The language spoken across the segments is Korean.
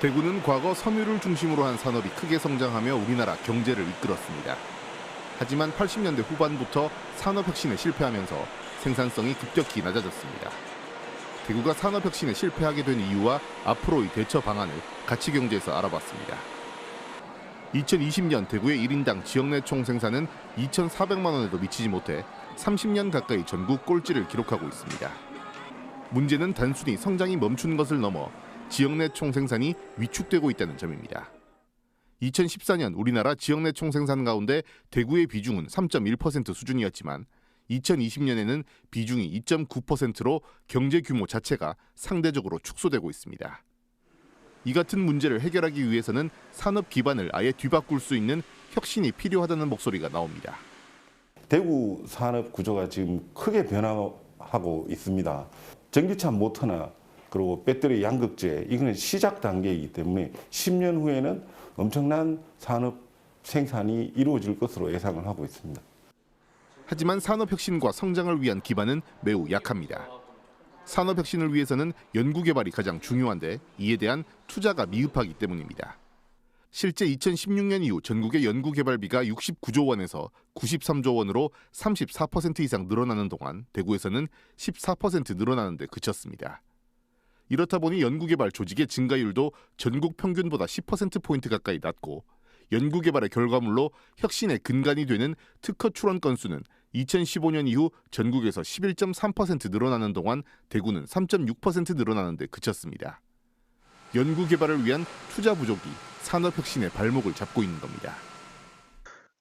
대구는 과거 섬유를 중심으로 한 산업이 크게 성장하며 우리나라 경제를 이끌었습니다. 하지만 80년대 후반부터 산업 혁신에 실패하면서 생산성이 급격히 낮아졌습니다. 대구가 산업 혁신에 실패하게 된 이유와 앞으로의 대처 방안을 가치경제에서 알아봤습니다. 2020년 대구의 1인당 지역 내 총 생산은 2,400만 원에도 미치지 못해 30년 가까이 전국 꼴찌를 기록하고 있습니다. 문제는 단순히 성장이 멈춘 것을 넘어 지역 내 총 생산이 위축되고 있다는 점입니다. 2014년 우리나라 지역 내 총 생산 가운데 대구의 비중은 3.1% 수준이었지만 2020년에는 비중이 2.9%로 경제 규모 자체가 상대적으로 축소되고 있습니다. 이 같은 문제를 해결하기 위해서는 산업 기반을 아예 뒤바꿀 수 있는 혁신이 필요하다는 목소리가 나옵니다. 대구 산업 구조가 지금 크게 변화하고 있습니다. 전기차 모터나 그리고 배터리 양극재 이거는 시작 단계이기 때문에 10년 후에는 엄청난 산업 생산이 이루어질 것으로 예상을 하고 있습니다. 하지만 산업 혁신과 성장을 위한 기반은 매우 약합니다. 산업 혁신을 위해서는 연구 개발이 가장 중요한데 이에 대한 투자가 미흡하기 때문입니다. 실제 2016년 이후 전국의 연구 개발비가 69조 원에서 93조 원으로 34% 이상 늘어나는 동안 대구에서는 14% 늘어나는 데 그쳤습니다. 이렇다 보니 연구개발 조직의 증가율도 전국 평균보다 10%포인트 가까이 낮고 연구개발의 결과물로 혁신의 근간이 되는 특허 출원 건수는 2015년 이후 전국에서 11.3% 늘어나는 동안 대구는 3.6% 늘어나는 데 그쳤습니다. 연구개발을 위한 투자 부족이 산업혁신의 발목을 잡고 있는 겁니다.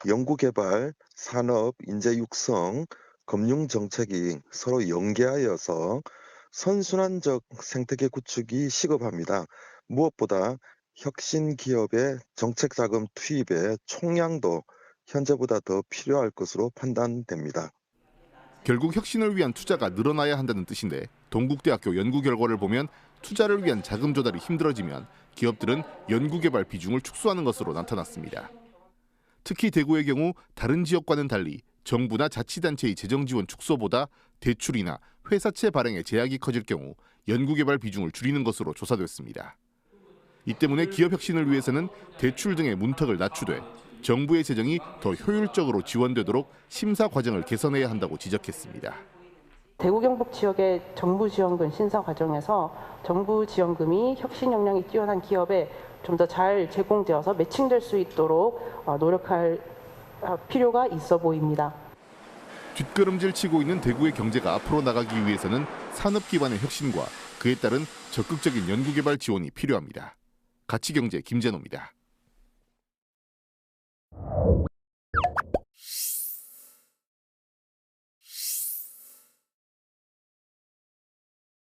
연구개발, 산업, 인재 육성, 금융 정책이 서로 연계하여서 선순환적 생태계 구축이 시급합니다. 무엇보다 혁신 기업의 정책 자금 투입의 총량도 현재보다 더 필요할 것으로 판단됩니다. 결국 혁신을 위한 투자가 늘어나야 한다는 뜻인데 동국대학교 연구 결과를 보면 투자를 위한 자금 조달이 힘들어지면 기업들은 연구개발 비중을 축소하는 것으로 나타났습니다. 특히 대구의 경우 다른 지역과는 달리 정부나 자치단체의 재정 지원 축소보다 대출이나 회사채 발행의 제약이 커질 경우 연구개발 비중을 줄이는 것으로 조사됐습니다. 이 때문에 기업 혁신을 위해서는 대출 등의 문턱을 낮추되 정부의 재정이 더 효율적으로 지원되도록 심사 과정을 개선해야 한다고 지적했습니다. 대구 경북 지역의 정부 지원금 심사 과정에서 정부 지원금이 혁신 역량이 뛰어난 기업에 좀 더 잘 제공되어서 매칭될 수 있도록 어, 노력할 어, 필요가 있어 보입니다. 뒷걸음질 치고 있는 대구의 경제가 앞으로 나가기 위해서는 산업 기반의 혁신과 그에 따른 적극적인 연구개발 지원이 필요합니다. 가치경제 김재노입니다.